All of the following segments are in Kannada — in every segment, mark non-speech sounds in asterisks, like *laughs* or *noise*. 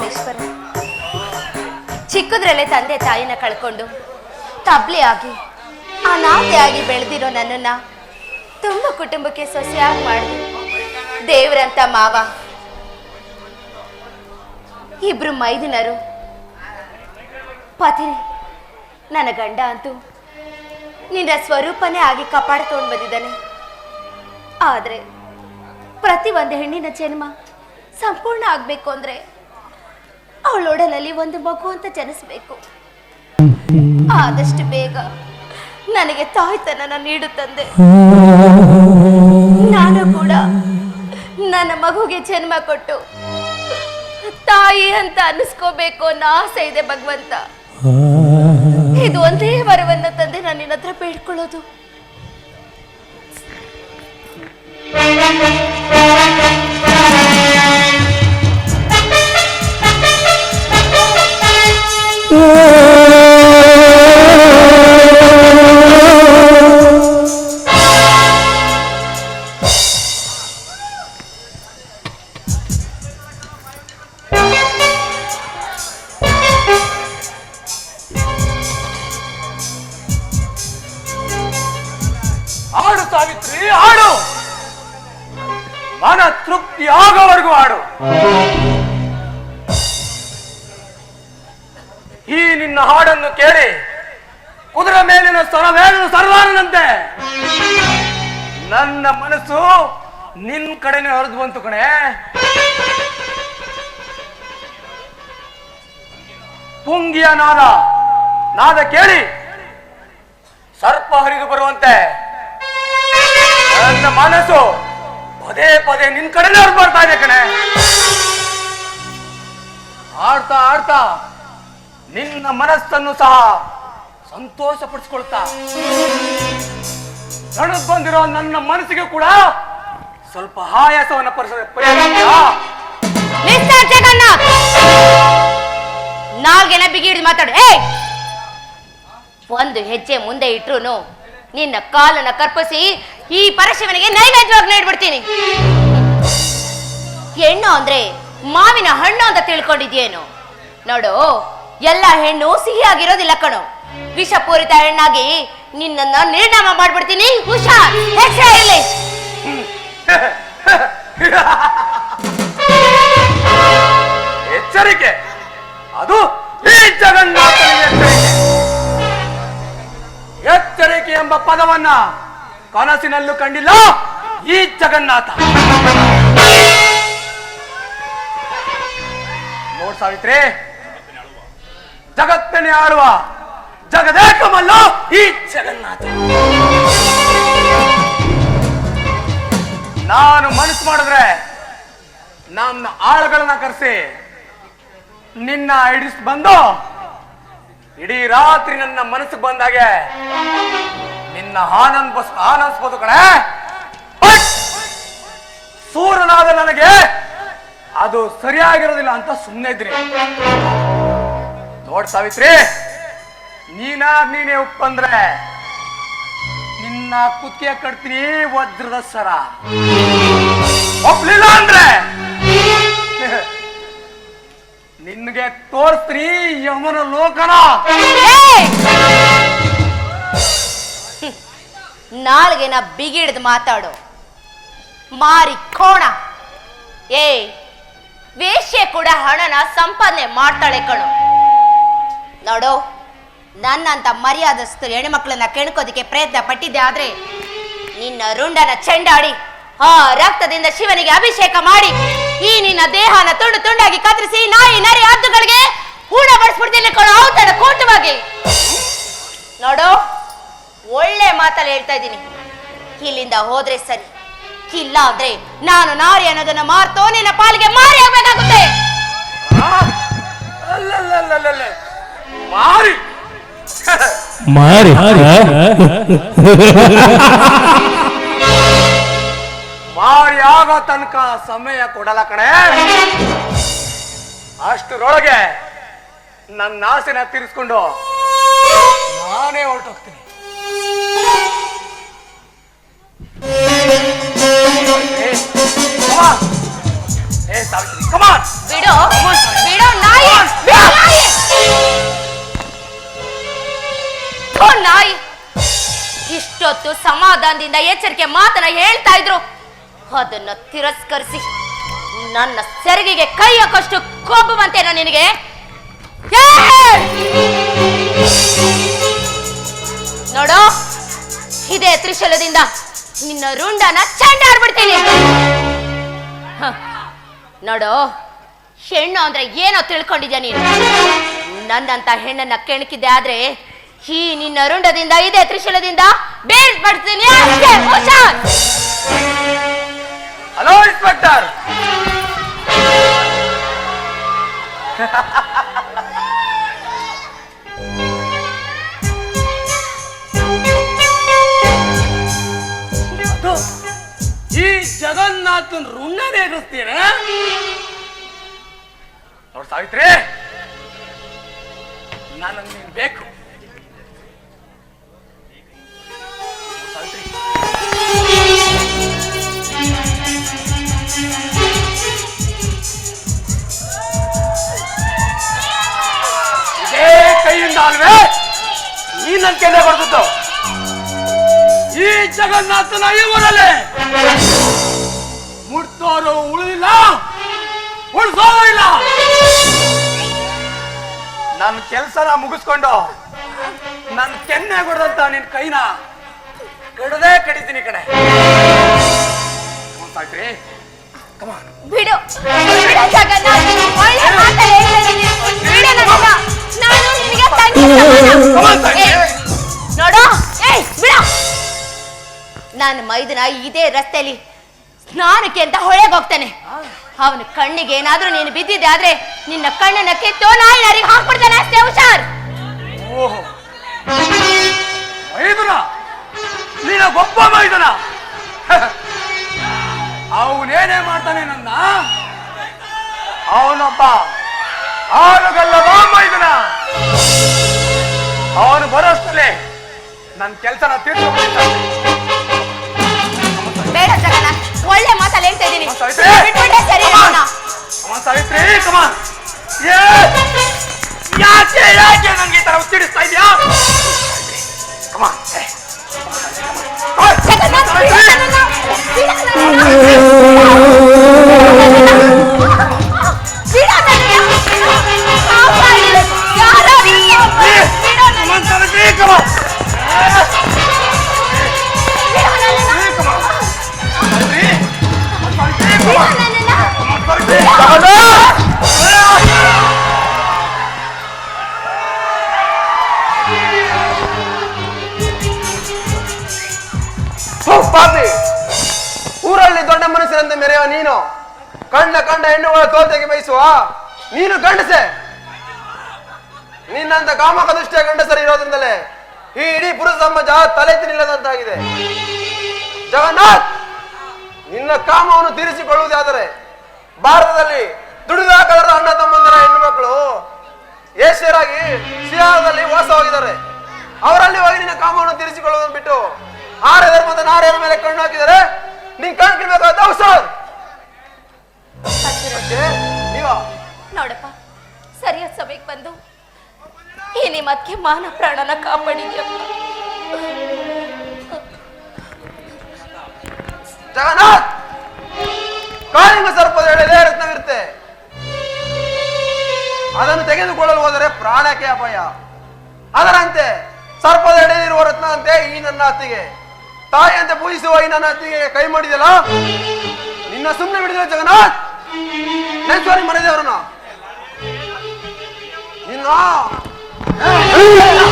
ಪರಮೇಶ್ವರ ಚಿಕ್ಕದ್ರಲ್ಲೇ ತಂದೆ ತಾಯಿನ ಕಳ್ಕೊಂಡು ತಬ್ಲಿ ಆಗಿ ಅನಾಥೆಯಾಗಿ ಬೆಳೆದಿರೋ ನನ್ನನ್ನ ತುಂಬ ಕುಟುಂಬಕ್ಕೆ ಸೊಸೆಯಾಗಿ ಮಾಡಿ ದೇವ್ರಂತ ಮಾವ. ಇಬ್ರು ಮೈದಿನರು. ಪತಿ ನನ್ನ ಗಂಡ ಅಂತೂ ನಿನ್ನ ಸ್ವರೂಪನೇ ಆಗಿ ಕಾಪಾಡ್ಕೊಂಡು ಬಂದಿದ್ದಾನೆ. ಆದರೆ ಪ್ರತಿ ಒಂದು ಹೆಣ್ಣಿನ ಜನ್ಮ ಸಂಪೂರ್ಣ ಆಗಬೇಕು ಅಂದರೆ ಅವಳೊಡಲಲ್ಲಿ ಒಂದು ಮಗು ಅಂತ ಜನಿಸ್ಬೇಕು. ಆದಷ್ಟು ಬೇಗ ನನಗೆ ತಾಯ್ತನನ ನೀಡು ತಂದೆ. ನಾನು ಕೂಡ ನನ್ನ ಮಗುಗೆ ಜನ್ಮ ಕೊಟ್ಟು ತಾಯಿ ಅಂತ ಅನ್ನಿಸ್ಕೋಬೇಕು ಅನ್ನೋ ಆಸೆ ಇದೆ ಭಗವಂತ. ಇದು ಒಂದೇ ವರವನ್ನ ತಂದೆ ನಾನು ನಿನ್ನ ಹತ್ರ ಬೇಡ್ಕೊಳ್ಳೋದು. Oh ಈ ನಿನ್ನ ಹಾಡನ್ನು ಕೇಳಿ ಕುದುರೆ ಮೇಲಿನ ಸ್ವರವೇಳನ ಸರ್ವಾನಂತೆ ನನ್ನ ಮನಸ್ಸು ನಿನ್ ಕಡೆನೆ ಹರಿದು ಬಂತು ಕಣೆ. ಪುಂಗಿಯ ನಾದ ನಾದ ಕೇಳಿ ಸರ್ಪ ಹರಿದು ಬರುವಂತೆ. ನನ್ನ ಮನಸ್ಸು ಪದೇ ಪದೇ ನಿನ್ ಕಡೆನೇ ಹರಿದು ಬರ್ತಾ ಇದೆ ಕಣೆ. ಆಡ್ತಾ ಆಡ್ತಾ ನಿನ್ನ ಮನಸ್ಸನ್ನು ಸಹ ಸಂತೋಷ ಪಡಿಸ್ಕೊಳ್ತಾ ಸಣದ್ ಬಂದಿರೋ ನನ್ನ ಮನಸ್ಸಿಗೆ ಕೂಡ ಸ್ವಲ್ಪ ಆಯಾಸವನ್ನ ನಾಲ್ಗೆನ ಬಿಗಿ ಹಿಡಿದು ಮಾತಾಡು. ಏ ಒಂದು ಹೆಜ್ಜೆ ಮುಂದೆ ಇಟ್ರು ನಿನ್ನ ಕಾಲನ್ನ ಕರ್ಪಿಸಿ ಈ ಪರಶಿವನಿಗೆ ನೈವೇದ್ಯವಾಗಿ ನೀಡ್ಬಿಡ್ತೀನಿ. ಹೆಣ್ಣು ಅಂದ್ರೆ ಮಾವಿನ ಹಣ್ಣು ಅಂತ ತಿಳ್ಕೊಂಡಿದ್ಯೇನು? ನೋಡು ಎಲ್ಲ ಹೆಣ್ಣು ಸಿಹಿಯಾಗಿರೋದಿಲ್ಲ ಕಣು. ವಿಷಪೂರಿತ ಹೆಣ್ಣಾಗಿ ನಿನ್ನನ್ನ ನಿರ್ನಾಮ ಮಾಡ್ಬಿಡ್ತೀನಿ. ಹುಷಾರ್ ಎಚ್ಚರಿಕೆ. ಅದು ಈ ಜಗನ್ನಾಥನಿಗೆ ಎಚ್ಚರಿಕೆ. ಎಚ್ಚರಿಕೆ ಎಂಬ ಪದವನ್ನ ಕನಸಿನಲ್ಲೂ ಕಂಡಿಲ್ಲ ಈ ಜಗನ್ನಾಥ. ನೋಡ್ ಸಾವಿತ್ರಿ ಜಗತ್ತನ್ನೇ ಆಳುವ ಜಗದೇಕಮಲ್ಲ ಈ ಜಗನ್ನಾಥ. ನಾನು ಮನಸ್ಸು ಮಾಡಿದ್ರೆ ನನ್ನ ಆಳುಗಳನ್ನ ಕರೆಸಿ ನಿನ್ನ ಹಿಡಿಸ್ ಬಂದು ಇಡೀ ರಾತ್ರಿ ನನ್ನ ಮನಸ್ಸಿಗೆ ಬಂದಾಗೆ ನಿನ್ನ ಆನಂದ ಆನಂದಿಸ್ಬೋದು ಕಣೆ. ಸೂರನಾದ ನನಗೆ ಅದು ಸರಿಯಾಗಿರೋದಿಲ್ಲ ಅಂತ ಸುಮ್ಮನೆ ಇದ್ರಿ. ನೋಡ್ ಸಾವಿತ್ರಿ. ನೀನ ನೀನೇ ಉಪ್ಪಂದ್ರೆ ನಿನ್ನ ಕುತ್ತಿಗೆ ಕಟ್ತೀನಿ ವಜ್ರದ ಸರ. ಒಪ್ಲಿಲ್ಲ ಅಂದ್ರೆ *laughs* ನಿನ್ಗೆ ತೋರ್ತೀನಿ ಯಮನ ಲೋಕನ. ನಾಲ್ಗೆ ನಾ ಬಿಗಿಡ್ದು ಮಾತಾಡು. ಮಾರಿ ಕೋಣ. ಏ ವೇಶ್ಯ ಕೂಡ ಹಣನ ಸಂಪಾದನೆ ಮಾಡ್ತಾಳೆ ಕಣು. ನೋಡು, ನನ್ನಂತ ಮರ್ಯಾದಸ್ತು ಹೆಣ್ಮಕ್ಳನ್ನ ಕೆಣಕೋದಿಕ್ಕೆ ಪ್ರಯತ್ನ ಪಟ್ಟಿದ್ದೆ ಆದ್ರೆ ನಿನ್ನ ರುಂಡನ ಚೆಂಡಾಡಿ ಆ ರಕ್ತದಿಂದ ಶಿವನಿಗೆ ಅಭಿಷೇಕ ಮಾಡಿ ಈ ನಿನ್ನ ದೇಹನ ತುಂಡು ತುಂಡಾಗಿ ಕತ್ತರಿಸಿ ನಾಯಿ, ನರಿ, ಹದ್ದುಗಳಿಗೆ ಹೂಣ ಬಡಿಸ್ಬಿಡ್ತೀನಿ ಕಣೋ, ಔತಣ ಕೂಟವಾಗಿ. ನೋಡು, ಒಳ್ಳೆ ಮಾತಲ್ಲಿ ಹೇಳ್ತಾ ಇದ್ದೀನಿ. ಇಲ್ಲಿಂದ ಹೋದ್ರೆ ಸರಿ ಇಲ್ಲ ಅಂದ್ರೆ ನಾನು ನಾರಿ ಅನ್ನೋದನ್ನ ಮಾರ್ತೋ ನಿನ್ನ ಪಾಲಿಗೆ ಮಾರಿ ಆಗ್ಬೇಕಾಗುತ್ತೆ. ಮಾರಿ. ಮಾರಿ ಮಾರಿ ಆಗೋ ತನಕ ಸಮಯ ಕೊಡಲ್ಲ ಕಣೆ. ಅಷ್ಟರೊಳಗೆ ನನ್ನ ಆಸೆನ ತೀರಿಸ್ಕೊಂಡು ನಾನೇ ಹೊರಟೋಗ್ತೀನಿ. ಏ, ಸಾವಿತ್ರಿ ಕಮಾನ್ ಬಿಡು. ನಾಯಿ ಇಷ್ಟೊತ್ತು ಸಮಾಧಾನದಿಂದ ಎಚ್ಚರಿಕೆ ಮಾತನ್ನ ಹೇಳ್ತಾ ಇದ್ರು ಅದನ್ನ ತಿರಸ್ಕರಿಸಿ ನನ್ನ ಸೆರಗಿಗೆ ಕೈ ಹಾಕಷ್ಟು ಕೋಪ ಬಂತೇನ ನಿನಗೆ! ನೋಡು, ಇದೇ ತ್ರಿಶೂಲದಿಂದ ನಿನ್ನ ರುಂಡನ ಚಂಡಾಡ್ಬಿಡ್ತೀನಿ ಹ. ನೋಡು, ಹೆಣ್ಣು ಅಂದ್ರೆ ಏನೋ ತಿಳ್ಕೊಂಡಿದ್ಯಾ ನೀನು ನನ್ನಂತ ಹೆಣ್ಣನ್ನ ಕೆಣಕಿದ್ದೆ ಆದ್ರೆ ಈ ನಿನ್ನ ರುಂಡದಿಂದ ಇದೇ ತ್ರಿಶೂಲದಿಂದ ಬೇರ್ಪಡ್ತೀನಿ ಅಷ್ಟೇ! ಹಲೋ ಇನ್ಸ್ಪೆಕ್ಟರ್ ಈ ಜಗನ್ನಾಥನ್ ಋಣನೇ ಎದುರಿಸ್ತೀರ ನೋಡ್ ಸಾವಿತ್ರಿ ನಾನು ನೀನ್ ಬೇಕು. ಅಲ್ವೇ ಈ ನನ್ ಕೆನ್ನೆ ಬರ್ದದ್ದು ಈ ಜಗನ್ನಾಥನ ಈ ಊರಲ್ಲಿ ಮುಟ್ತೋರು ಉಳಿದಿಲ್ಲ ಉಳಿಸೋರು ಇಲ್ಲ. ನನ್ನ ಕೆಲಸನ ಮುಗಿಸ್ಕೊಂಡು ನನ್ನ ಕೆನ್ನೆ ಕೊಡದಂತ ನಿನ್ ಕೈನ ಕಡದೇ ಕಡಿತೀನಿ ಕಡೆ ಸಾಕ್ರಿ. ಕಮಾನ್ ಬಿಡು. ಬಿಡು ಜಗನ್ನಾಥ್ ಒಳ್ಳೆ ಇದೀನಿ. ಬಿಡು ನನ್ನನ್ನ. ನಾನು ನಿನಗೆ ತಂಗಿ ಸಮಾನ. ಏಯ್, ನೋಡು. ಏಯ್ ಬಿಡ. ನಾನು ಮೈದನ ಇದೇ ರಸ್ತೆಯಲ್ಲಿ ಸ್ನಾನಕ್ಕೆ ಅಂತ ಹೊಳೆಗೆ ಹೋಗ್ತಾನೆ. ಅವನ ಕಣ್ಣಿಗೆ ಏನಾದ್ರೂ ನೀನು ಬಿದ್ದಿದ್ದೆ ಆದ್ರೆ ನಿನ್ನ ಕಣ್ಣನ್ನ ಕಿತ್ತು ನಾಯಿ ನರಿಗೆ ಹಾಕ್ಬಿಡ್ತಾನೆ ಅಷ್ಟೇ ಹುಷಾರ್. ಓಹೋ. ಮೈದುನ? ನೀನ ಗೊಬ್ಬ ಮೈದುನ? ಅವನೇನೇ ಮಾಡ್ತಾನೆ ನನ್ನ? ಅವನೊಬ್ಬ ಆಳುಗಲ್ಲವ ಮೈದುನ? ಅವನು ಬರೋಷ್ಟಲ್ಲೇ ನನ್ನ ಕೆಲಸನ ತೀರ್ಸು. ಬೇಡ ಜಗನ್ನಾಥ್ ಒಳ್ಳೆ ಮಾತಲ್ಲಿ ಹೇಳ್ತಾ ಇದ್ದೀನಿ. ಸಾಯ್ತೆ. ಬಿಟ್ಬಿಟ್ಟೆ ಸರಿ ಸಾವಿತ್ರಿ ಕಮಾನ್ ಏ! ಯಾಕೆ ಯಾಕೆ ನಂಗೆ ಈ ತರ ಉತ್ತಿಡಿಸ್ತಾ ಇದೆಯಾ? ಕಮಾನ್ ಜಗನ್ನಾಥ್ ಬಿಡು ನನ್ನನ್ನ. ಬಿಡು ನನ್ನನ್ನ. ಪಾಪಿ. ಊರಲ್ಲಿ ದೊಡ್ಡ ಮನಸ್ಸಿನಂತೆ ಮೆರೆಯುವ ನೀನು. ಕಂಡ ಕಂಡ ಹೆಣ್ಣುಗಳ ತೋತೆಗೆ ಬಯಸುವ. ನೀನು ಗಂಡಸೆ. ನಿನ್ನಂತ ಕಾಮಕ ದೃಷ್ಟಿಯ ಗಂಡಸರು ಇರೋದ್ರಿಂದಲೇ ಈ ಇಡೀ ಪುರುಷ ಸಮಾಜ ತಲೆ ತಿನ್ನದಂತಾಗಿದೆ ಜಗನ್ನಾಥ್, ನಿನ್ನ ಕಾಮವನ್ನು ತೀರಿಸಿಕೊಳ್ಳುವುದಾದರೆ ಭಾರತದಲ್ಲಿ ದುಡಿದ ಅಣ್ಣ ತಮ್ಮಂದಿರ ಹೆಣ್ಣು ಮಕ್ಕಳು ಏಷ್ಯರಾಗಿ ಸಿಯಾದಲ್ಲಿ ವಾಸವಾಗಿದ್ದಾರೆ. ಅವರಲ್ಲಿ ಹೋಗಿ ನಿನ್ನ ಕಾಮವನ್ನು ತೀರಿಸಿಕೊಳ್ಳುವುದನ್ನು ಬಿಟ್ಟು ಆರ ಧರ್ಮದ ನಾರ್ಯರ ಮೇಲೆ ಕಣ್ಣು ಹಾಕಿದರೆ ನೀನ್ ಕಣ್ ಕಿಡ್ಬೇಕಾದ ಔಷಧ ನೀವ? ನೋಡಪ್ಪ ಸರಿಯಾದ ಸಮಯಕ್ಕೆ ಬಂದು ಈ ನಿಮ್ಮಕ್ಕೆ ಮಾನ ಪ್ರಾಣನ ಕಾಪಾಡಿದ್ಯಪ್ಪ. ಜಗನ್ನಾಥ್! ಕಾಳಿಂಗ ಸರ್ಪದ ಎಳೆದೇ ರತ್ನವಿರುತ್ತೆ. ಅದನ್ನು ತೆಗೆದುಕೊಳ್ಳಲು ಹೋದರೆ ಪ್ರಾಣಕ್ಕೆ ಅಪಾಯ. ಅದರಂತೆ ಸರ್ಪದ ಎಡೆಯಿರುವ ರತ್ನ ಅಂತೆ ಈ ನನ್ನ ಅತ್ತಿಗೆ. ತಾಯಿಯಂತೆ ಪೂಜಿಸುವ ಈ ನನ್ನ ಅತ್ತಿಗೆ ಕೈ ಮಾಡಿದೆಯಲ್ಲ ನಿನ್ನ ಸುಮ್ಮನೆ ಬಿಡಿದ ಜಗನ್ನಾಥ್ ನೆನ್ಸ್ವಾರಿ ಮನೆದೇವರನ್ನ ನಿನ್ನ ಬಿಡು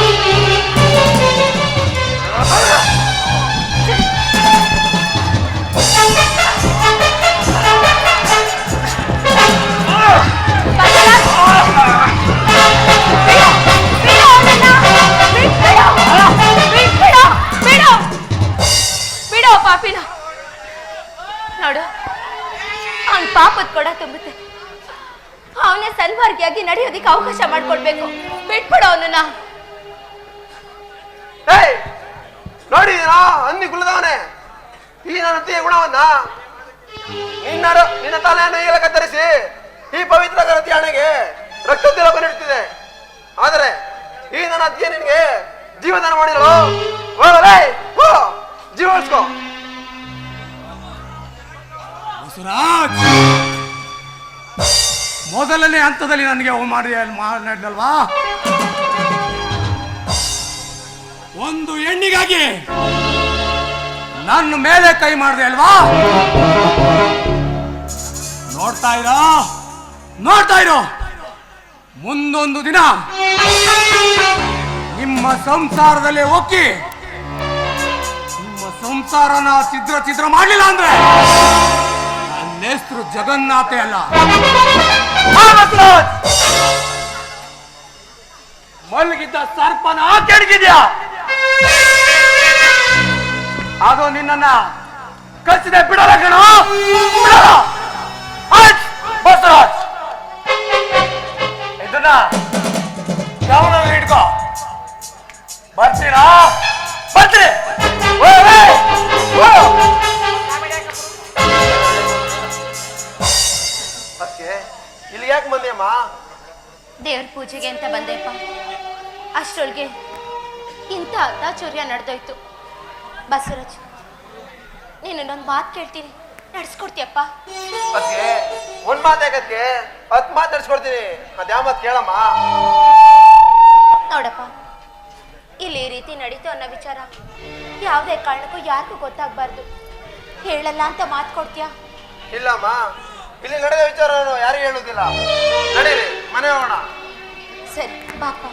ಪಾಪಿನ. ನೋಡು, ಅವನ್ ಪಾಪದ ಕೊಡ ತುಂಬುತ್ತೆ. ಅವನೇ ಸನ್ಮಾರ್ಗಿಯಾಗಿ ನಡೆಯೋದಿಕ್ಕೆ ಅವಕಾಶ ಮಾಡ್ಕೊಡ್ಬೇಕು. ಬಿಟ್ಬಿಡು ಅವನನ್ನ. ನೋಡಿದೀನಾ ಆ ಕುಲದವನೇ ಈ ನನ್ನ ತೀಯ ಗುಣವನ್ನ. ನಿನ್ನರು ನಿನ್ನ ತಲೆಯನ್ನು ಈಗ ಕತ್ತರಿಸಿ ಈ ಪವಿತ್ರ ಗರತಿ ಹಣೆಗೆ ರಕ್ತ ತಿಲಕ ನೀಡುತ್ತಿದೆ ಆದರೆ ಈ ನನ್ನ ಅತ್ತಿಗೆ ನಿನಗೆ ಜೀವದಾನ ಮಾಡಿದಳು. ಜೀವ ಉಳಿಸ್ಕೋ. ಬಸವರಾಜ್ ಮೊದಲನೇ ಹಂತದಲ್ಲಿ ನನಗೆ ಮಾಡಿ ಮಾಡಿದಲ್ವಾ ಒಂದು ಹೆಣ್ಣಿಗಾಗಿ ನನ್ನ ಮೇಲೆ ಕೈ ಮಾಡಿದೆ ಅಲ್ವಾ? ನೋಡ್ತಾ ಇರೋ? ನೋಡ್ತಾ ಇರೋ? ಮುಂದೊಂದು ದಿನ ನಿಮ್ಮ ಸಂಸಾರದಲ್ಲೇ ಹೋಗಿ ನಿಮ್ಮ ಸಂಸಾರನ ಚಿದ್ರ ಚಿದ್ರ ಮಾಡಲಿಲ್ಲ ಅಂದ್ರೆ ನನ್ನ ಹೆಸರು ಜಗನ್ನಾಥೆ ಅಲ್ಲ. ಮಲಗಿದ್ದ ಸರ್ಪನ ಕೆಡಗಿದ್ಯಾ ಅದು ನಿನ್ನನ್ನ ಕಚ್ಚಿದೆ ಬಿಡಲ್ಲ ಕಣ! ಬಸರಾಜ್ ಇದನ್ನ ಗಮನ ಇಟ್ಕೋ ಬರ್ತೀರಾ? ಬರ್ತೀನಿ. ಬಂದಿಯಮ್ಮ ದೇವ್ರ ಪೂಜೆಗೆ ಅಂತ ಬಂದೆಪ್ಪ. ಅಷ್ಟರೊಳಗೆ ಇಂಥ ಅತ್ತಾಚೂರ್ಯ ನಡೆದೋಯ್ತು. ಬಸವರಾಜ್ ಒಂದು ಮಾತು ಕೇಳ್ತೀನಿ. ನಡ್ಸ್ಕೊಡ್ತೀಯಪ್ಪ. ಅದಕ್ಕೆ ಒಂದ್ ಮಾತಾಗತ್ತೆ ಹತ್ ಮಾತಾಡ್ಸ್ಕೊಡ್ತೀನಿ ಅದ್ಯಾವ ಮಾತು ಕೇಳಮ್ಮ? ನೋಡಪ್ಪ ಇಲ್ಲಿ ಈ ರೀತಿ ನಡೀತು ಅನ್ನೋ ವಿಚಾರ. ಯಾವುದೇ ಕಾರಣಕ್ಕೂ ಯಾರಿಗೂ ಗೊತ್ತಾಗಬಾರ್ದು. ಹೇಳಲ್ಲ ಅಂತ ಮಾತು ಕೊಡ್ತೀಯಾ? ಇಲ್ಲಮ್ಮ. ಇಲ್ಲಿ ನಡೆದ ವಿಚಾರ ಯಾರಿಗೂ ಹೇಳುದಿಲ್ಲ ನಡೀರಿ ಮನೆ ಹೋಗೋಣ. ಸರಿ ಬಾಪ್ಪ